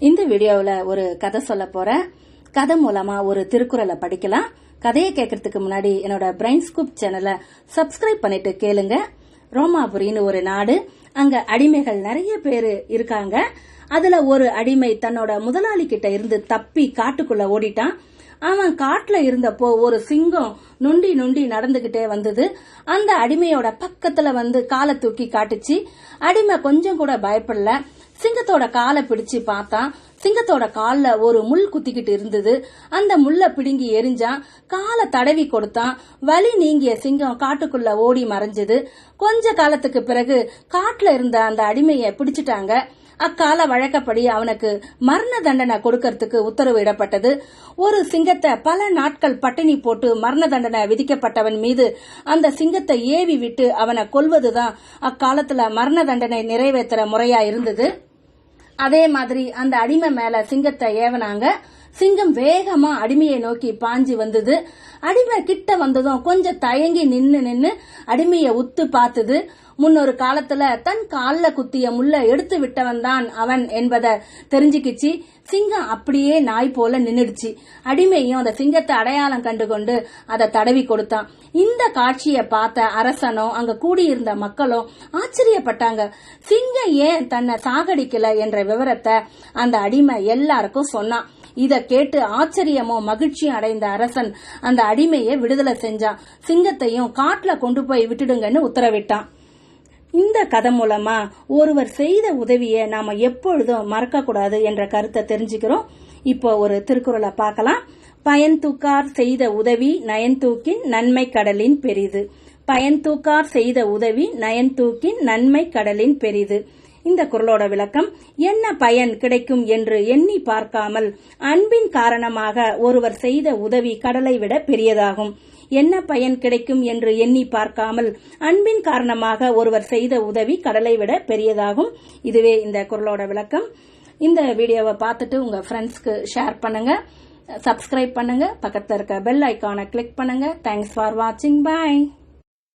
இந்த வீடியோவில் ஒரு கதை சொல்ல போறேன். கதை மூலமா ஒரு திருக்குறளை படிக்கலாம். கதையை கேட்கறதுக்கு முன்னாடி என்னோட பிரைன் ஸ்கூப் சேனலை சப்ஸ்கிரைப் பண்ணிட்டு கேளுங்க. ரோமாபுரின்னு ஒரு நாடு. அங்க அடிமைகள் நிறைய பேர் இருக்காங்க. அதுல ஒரு அடிமை தன்னோட முதலாளி கிட்ட இருந்து தப்பி காட்டுக்குள்ள ஓடிட்டான். அவன் காட்டுல இருந்தப்போ ஒரு சிங்கம் நொண்டி நொண்டி நடந்துகிட்டே வந்தது. அந்த அடிமையோட பக்கத்துல வந்து காலை தூக்கி காட்டுச்சு. அடிமை கொஞ்சம் கூட பயப்படல. சிங்கத்தோட காலை பிடிச்சு பார்த்தான் சிங்கத்தோட கால்ல ஒரு முள் குத்திக்கிட்டு இருந்தது. அந்த முள்ள பிடுங்கி எரிஞ்சான் காலை தடவி கொடுத்தான் வலி நீங்கிய சிங்கம் காட்டுக்குள்ள ஓடி மறைஞ்சது. கொஞ்ச காலத்துக்கு பிறகு காட்டுல இருந்த அந்த அடிமைய பிடிச்சிட்டாங்க. அக்கால வழக்கப்படி அவனுக்கு மரண தண்டனை கொடுக்கறதுக்கு உத்தரவு இடப்பட்டது. ஒரு சிங்கத்தை பல நாட்கள் பட்டினி போட்டு மரண தண்டனை விதிக்கப்பட்டவன் மீது அந்த சிங்கத்தை ஏவி விட்டு அவனை கொல்வதுதான் அக்காலத்துல மரண தண்டனை நிறைவேற்றுற முறையா இருந்தது. அதே மாதிரி அந்த அடிமை மேல சிங்கத்தை ஏவனாங்க. சிங்கம் வேகமா அடிமையை நோக்கி பாஞ்சு வந்தது. அடிமை கிட்ட வந்ததும் கொஞ்சம் தயங்கி நின்னு நின்னு அடிமையை உத்து பார்த்தது. முன்னொரு காலத்துல தன் கால்ல குத்திய முள்ள எடுத்து விட்டவன் தான் அவன் என்பதை தெரிஞ்சுக்கிச்சு. சிங்கம் அப்படியே நாய் போல நின்னுடுச்சு. அடிமையும் அந்த சிங்கத்தை அடையாளம் கண்டுகொண்டு அதை தடவி கொடுத்தான். இந்த காட்சியை பார்த்த அரசனும் அங்க கூடியிருந்த மக்களும் ஆச்சரியப்பட்டாங்க. சிங்கம் ஏன் தன்னை சாகடிக்கல என்ற விவரத்தை அந்த அடிமை எல்லாருக்கும் சொன்னான். இதை கேட்டு ஆச்சரியமும் மகிழ்ச்சியும் அடைந்த அரசன் அந்த அடிமையை விடுதலை செஞ்சான். சிங்கத்தையும் காட்டுல கொண்டு போய் விட்டுடுங்கன்னு உத்தரவிட்டான். இந்த கதை மூலமா ஒருவர் செய்த உதவியை நாம எப்பொழுதும் மறக்க கூடாது என்ற கருத்தை தெரிஞ்சுக்கிறோம். இப்போ ஒரு திருக்குறளை பார்க்கலாம். பயன்தூக்கார் செய்த உதவி நயன்தூக்கின் நன்மை கடலின் பெரிது. பயன்தூக்கார் செய்த உதவி நயன்தூக்கின் நன்மை கடலின் பெரிது. இந்த குரலோட விளக்கம் என்ன பயன் கிடைக்கும் என்று எண்ணி பார்க்காமல் அன்பின் காரணமாக ஒருவர் செய்த உதவி கடலை விட பெரியதாகும். என்ன பயன் கிடைக்கும் என்று எண்ணி பார்க்காமல் அன்பின் காரணமாக ஒருவர் செய்த உதவி கடலை விட பெரியதாகும். இதுவே இந்த குரலோட விளக்கம். இந்த வீடியோவை பார்த்துட்டு உங்க ஃப்ரெண்ட்ஸ்க்கு ஷேர் பண்ணுங்க. சப்ஸ்கிரைப் பண்ணுங்க. பக்கத்தில் இருக்க பெல் ஐக்கானை கிளிக் பண்ணுங்க. தேங்க்ஸ் ஃபார் வாட்சிங் பாய்